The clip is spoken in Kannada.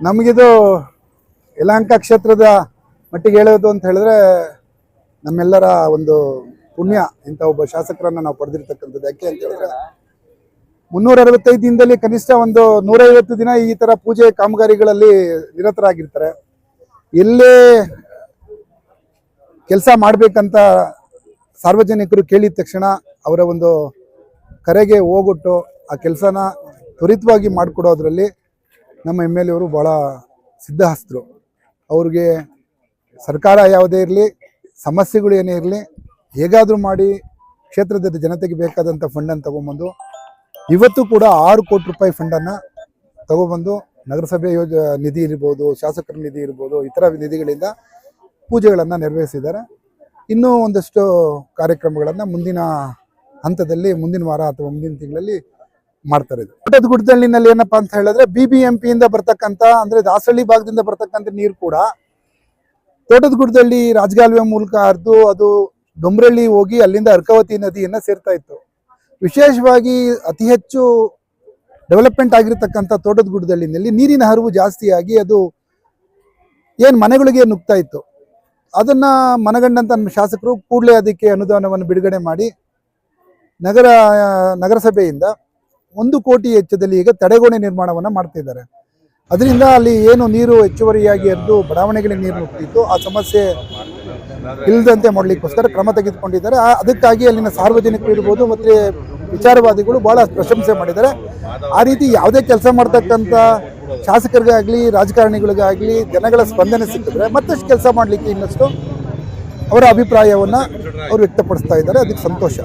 ನಮಗಿದು ಯಲಹಂಕ ಕ್ಷೇತ್ರದ ಮಟ್ಟಿಗೆ ಹೇಳೋದು ಅಂತ ಹೇಳಿದ್ರೆ ನಮ್ಮೆಲ್ಲರ ಒಂದು ಪುಣ್ಯ ಇಂಥ ಒಬ್ಬ ಶಾಸಕರನ್ನ ನಾವು ಪಡೆದಿರ್ತಕ್ಕಂಥದ್ದು. ಯಾಕೆ ಅಂತ ಹೇಳಿದ್ರೆ ಮುನ್ನೂರ ಅರವತ್ತೈದು ದಿನದಲ್ಲಿ ಕನಿಷ್ಠ ಒಂದು ನೂರೈವತ್ತು ದಿನ ಈ ತರ ಪೂಜೆ ಕಾಮಗಾರಿಗಳಲ್ಲಿ ನಿರತರಾಗಿರ್ತಾರೆ. ಎಲ್ಲೇ ಕೆಲಸ ಮಾಡಬೇಕಂತ ಸಾರ್ವಜನಿಕರು ಕೇಳಿದ ತಕ್ಷಣ ಅವರ ಒಂದು ಕರೆಗೆ ಹೋಗೊಟ್ಟು ಆ ಕೆಲಸನ ತ್ವರಿತವಾಗಿ ಮಾಡಿಕೊಡೋದ್ರಲ್ಲಿ ನಮ್ಮ ಎಂ ಎಲ್ ಎವರು ಭಾಳ ಸಿದ್ಧಹಸ್ತರು. ಅವ್ರಿಗೆ ಸರ್ಕಾರ ಯಾವುದೇ ಇರಲಿ, ಸಮಸ್ಯೆಗಳು ಏನೇ ಇರಲಿ, ಹೇಗಾದರೂ ಮಾಡಿ ಕ್ಷೇತ್ರದ ಜನತೆಗೆ ಬೇಕಾದಂಥ ಫಂಡನ್ನು ತೊಗೊಂಬಂದು, ಇವತ್ತು ಕೂಡ ಆರು ಕೋಟಿ ರೂಪಾಯಿ ಫಂಡನ್ನು ತಗೊಬಂದು ನಗರಸಭೆ ಯೋಜ, ನಿಧಿ ಇರ್ಬೋದು, ಶಾಸಕರ ನಿಧಿ ಇರ್ಬೋದು, ಇತರ ನಿಧಿಗಳಿಂದ ಪೂಜೆಗಳನ್ನು ನೆರವೇರಿಸಿದ್ದಾರೆ. ಇನ್ನೂ ಒಂದಷ್ಟು ಕಾರ್ಯಕ್ರಮಗಳನ್ನು ಮುಂದಿನ ಹಂತದಲ್ಲಿ, ಮುಂದಿನ ವಾರ ಅಥವಾ ಮುಂದಿನ ತಿಂಗಳಲ್ಲಿ ಮಾಡ್ತಾರೆ ಇದು. ಬೆಟ್ಟದ ಗುಡ್ಡದಳ್ಳಿನಲ್ಲಿ ಏನಪ್ಪಾ ಅಂತ ಹೇಳಿದ್ರೆ ಬಿ ಬಿ ಎಂ ಪಿಯಿಂದ ಬರ್ತಕ್ಕಂಥ, ಅಂದ್ರೆ ದಾಸಹಳ್ಳಿ ಭಾಗದಿಂದ ಬರ್ತಕ್ಕಂಥ ನೀರು ಕೂಡ ತೋಟದ ಗುಡ್ಡದಲ್ಲಿ ರಾಜಗಾಲುವೆ ಮೂಲಕ ಹರಿದು ಅದು ಡೊಂಬ್ರಳ್ಳಿ ಹೋಗಿ ಅಲ್ಲಿಂದ ಅರ್ಕಾವತಿ ನದಿಯನ್ನ ಸೇರ್ತಾ ಇತ್ತು. ವಿಶೇಷವಾಗಿ ಅತಿ ಹೆಚ್ಚು ಡೆವಲಪ್ಮೆಂಟ್ ಆಗಿರ್ತಕ್ಕಂಥ ತೋಟದ ಗುಡ್ಡದಳ್ಳಿನಲ್ಲಿ ನೀರಿನ ಹರಿವು ಜಾಸ್ತಿಯಾಗಿ ಅದು ಏನು ಮನೆಗಳಿಗೆ ನುಗ್ತಾ ಇತ್ತು. ಅದನ್ನ ಮನಗಂಡಂತ ನಮ್ಮ ಶಾಸಕರು ಕೂಡಲೇ ಅದಕ್ಕೆ ಅನುದಾನವನ್ನು ಬಿಡುಗಡೆ ಮಾಡಿ ನಗರ, ನಗರಸಭೆಯಿಂದ ಒಂದು ಕೋಟಿ ವೆಚ್ಚದಲ್ಲಿ ಈಗ ತಡೆಗೋಡೆ ನಿರ್ಮಾಣವನ್ನು ಮಾಡ್ತಾ ಇದ್ದಾರೆ. ಅದರಿಂದ ಅಲ್ಲಿ ಏನು ನೀರು ಹೆಚ್ಚುವರಿಯಾಗಿ ಹರಿದು ಬಡಾವಣೆಗಳಿಗೆ ನೀರು ನುಗ್ತಿತ್ತು ಆ ಸಮಸ್ಯೆ ಇಲ್ಲದಂತೆ ಮಾಡಲಿಕ್ಕೋಸ್ಕರ ಕ್ರಮ ತೆಗೆದುಕೊಂಡಿದ್ದಾರೆ. ಅದಕ್ಕಾಗಿ ಅಲ್ಲಿನ ಸಾರ್ವಜನಿಕರು ಇರ್ಬೋದು ಮತ್ತೆ ವಿಚಾರವಾದಿಗಳು ಬಹಳ ಪ್ರಶಂಸೆ ಮಾಡಿದ್ದಾರೆ. ಆ ರೀತಿ ಯಾವುದೇ ಕೆಲಸ ಮಾಡ್ತಕ್ಕಂಥ ಶಾಸಕರಿಗಾಗಲಿ, ರಾಜಕಾರಣಿಗಳಿಗಾಗಲಿ ಜನಗಳ ಸ್ಪಂದನೆ ಸಿಕ್ಕಿದ್ರೆ ಮತ್ತಷ್ಟು ಕೆಲಸ ಮಾಡಲಿಕ್ಕೆ ಇನ್ನಷ್ಟು ಅವರ ಅಭಿಪ್ರಾಯವನ್ನು ಅವರು ವ್ಯಕ್ತಪಡಿಸ್ತಾ ಇದ್ದಾರೆ. ಅದಕ್ಕೆ ಸಂತೋಷ.